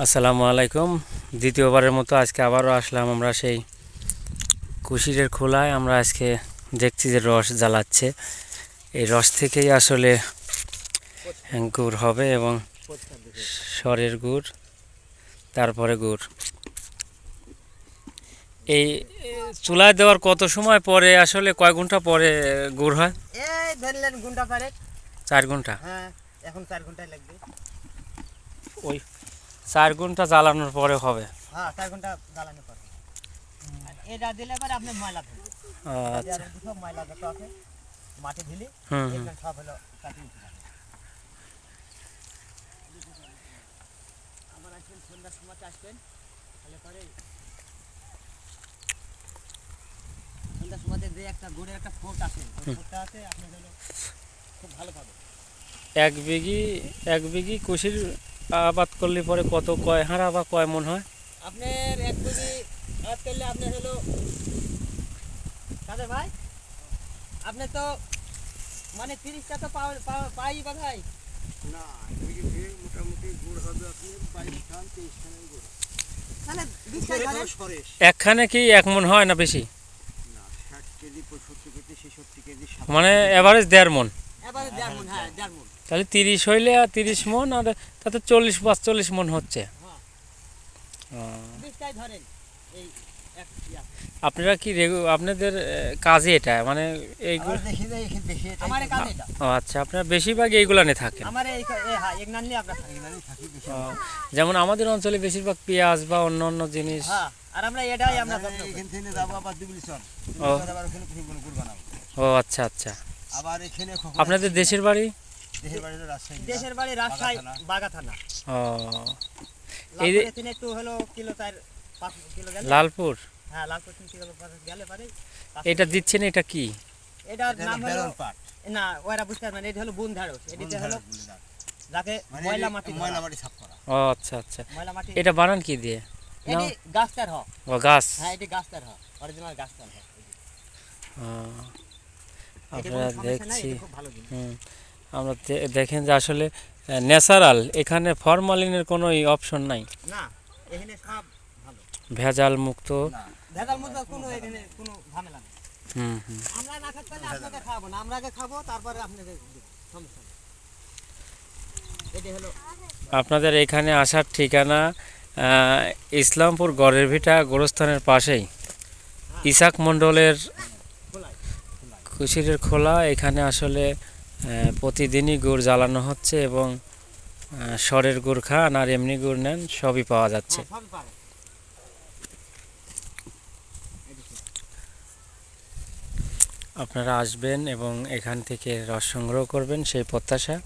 আসসালামু আলাইকুম। দ্বিতীয়বারের মতো আজকে আবারও আসলাম আমরা সেই কুশিরের খোলায়। আমরা আজকে দেখছি যে রস জ্বালাচ্ছে। এই রস থেকেই আসলে গুড় হবে এবং সরের গুড় তারপরে গুড়। এই চুলায় দেওয়ার কত সময় পরে আসলে কয় ঘণ্টা পরে গুড় হয়? এই ধরলেন ঘণ্টা পারে চার ঘণ্টা। হ্যাঁ এখন চার ঘন্টায় লাগবে। ওই চার ঘণ্টা জ্বালানোর পরে হবে। হ্যাঁ চার ঘণ্টা জ্বালানো পরে। এটা দিলে পরে আপনি ময়লা ধরবে আচ্ছা। সব ময়লা যত আছে মাটি ঢিলি হুম হুম। সব হলো কাটিয়ে দিতে আসবেন সন্ধ্যার সময় আসবেন তাহলে পরে সন্ধ্যার সময় যে একটা গুড়ের একটা ফোট আছে ফোটটা আছে আপনি হলো খুব ভালো পাবেন। এক বিঘি এক বিঘি কুশির আবাদ করলে পরে কত কয় হাঁড়া বা কয় মন হয়? আপনার এক কেজি আবাদ করলে আপনার হলো কাদের ভাই? আপনি তো মানে তিরিশটা তো পাই বা ভাই না মোটামুটি গুড় হবে আপনি বাইশ খান তেইশ খানের গুড় একখানে কি এক মন হয় না বেশি? না ষাট কেজি পঁয়ষট্টি কেজি ছেষট্টি কেজি মানে এভারেজ দেড় মন। এবারে দেড় মন হ্যাঁ দেড় মন। তাহলে তিরিশ হইলে আর তিরিশ মন আর তাতে চল্লিশ পাঁচচল্লিশ মন হচ্ছে। আহ, বিশটাই ধরেন এই এক। আপনারা কি রেগু- আপনাদের কাজে এটা? মানে এইগুলো আচ্ছা আপনারা বেশিরভাগ এইগুলো নিয়ে থাকেন? হ্যাঁ ও, যেমন আমাদের অঞ্চলে বেশিরভাগ পেঁয়াজ বা অন্য অন্য জিনিস। হ্যাঁ আর আমরা এটাই আমরা ও। আচ্ছা আচ্ছা। আবার এখানে খোকন আপনাদের দেশের বাড়ি? দেশের বাড়ি রাজশাহী জেলা। দেশের বাড়ি রাজশাহী বাগা থানা। ও। এই যে- একটু হলো কিলো পাঁচ কিলো গেলে। লালপুর? হ্যাঁ লালপুর তিন কিলো গেলে পারে। এটা দিচ্ছেন এটা কি? এটার নাম হলো না ওরা বুঝতে পারবেন এটা হলো বুন এদিকে হলো যাকে মানে ময়লা মাটি ময়লা মাটি সাফ করা। ও আচ্ছা আচ্ছা। ময়লা মাটি। এটা বানান কি দিয়ে? এটি গাছটার হ। ও গাছ। হ্যাঁ এটি গাছটার হ। অরিজিনাল গাছটার হ। ও, আপনারা দেখছি। খুব ভালো জিনিস। হুম। আমরা দেখেন যে আসলে ন্যাচারাল এখানে ফরমালিনের কোনো অপশন নাই। না এখানে সব ভালো। ভেজাল মুক্ত। ভেজাল মতো কোনো এখানে কোনো ঝামেলা নেই। হুম হুম। আমরা না খাতে পারলে আপনাকে খাব না। আমরা আগে খাব তারপরে আপনাকে সমস্যা নেই। এটি হলো। আপনাদের এখানে আসার ঠিকানা ইসলামপুর গড়ের ভিটা গোরস্থানের পাশেই। ইসাক মণ্ডলের খোলাই। কুশিরের খোলা। এখানে আসলে প্রতিদিনই গুড় জ্বালানো হচ্ছে এবং স্বরের সরের গুড় খান আর এমনি গুড় নেন সবই পাওয়া যাচ্ছে হ্যাঁ সবই এটি ঠিক। আপনারা আসবেন এবং এখান থেকে রস সংগ্রহ করবেন সেই প্রত্যাশা